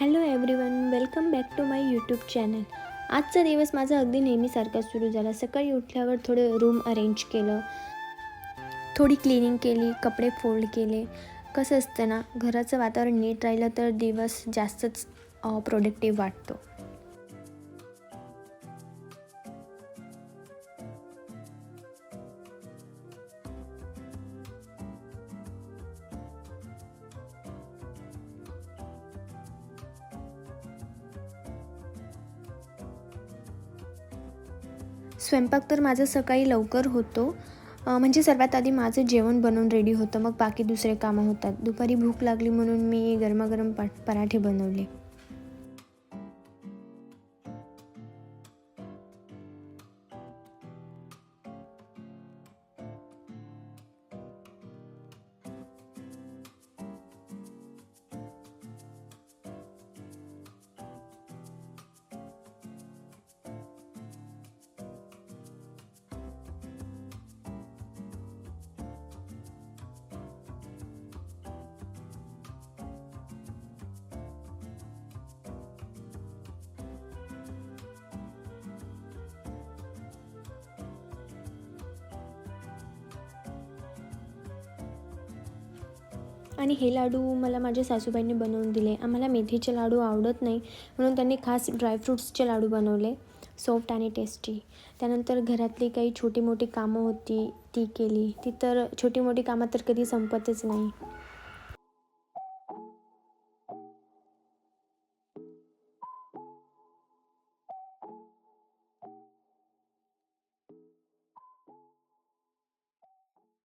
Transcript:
Hello everyone welcome back to my YouTube channel आजचा दिवस माझा अगदी नेहमीसारखा सुरू झाला. सकाळी उठल्यावर थोडं रूम अरेंज केलं. थोडी क्लिनिंग केली कपडे फोल्ड केले. कसं असतं ना घराचं वातावरण नीट राहिलं तर दिवस जास्तच प्रोडक्टिव्ह वाटतो. स्वयंपाक तर माझा सकाळी लवकर होतो. म्हणजे सर्वात आधी माझं जेवण बनवून रेडी होतं. मग बाकी दुसरे कामं होतात. दुपारी भूक लागली म्हणून मी गरमागरम पा पराठे बनवले. आणि हे लाडू मला माझ्या सासूबाईंनी बनवून दिले. आम्हाला मेथीचे लाडू आवडत नाही म्हणून त्यांनी खास ड्रायफ्रूट्सचे लाडू बनवले सॉफ्ट आणि टेस्टी त्यानंतर घरातली काही छोटी मोठी कामं होती ती केली. ती तर छोटी मोठी कामं तर कधी संपतच नाही.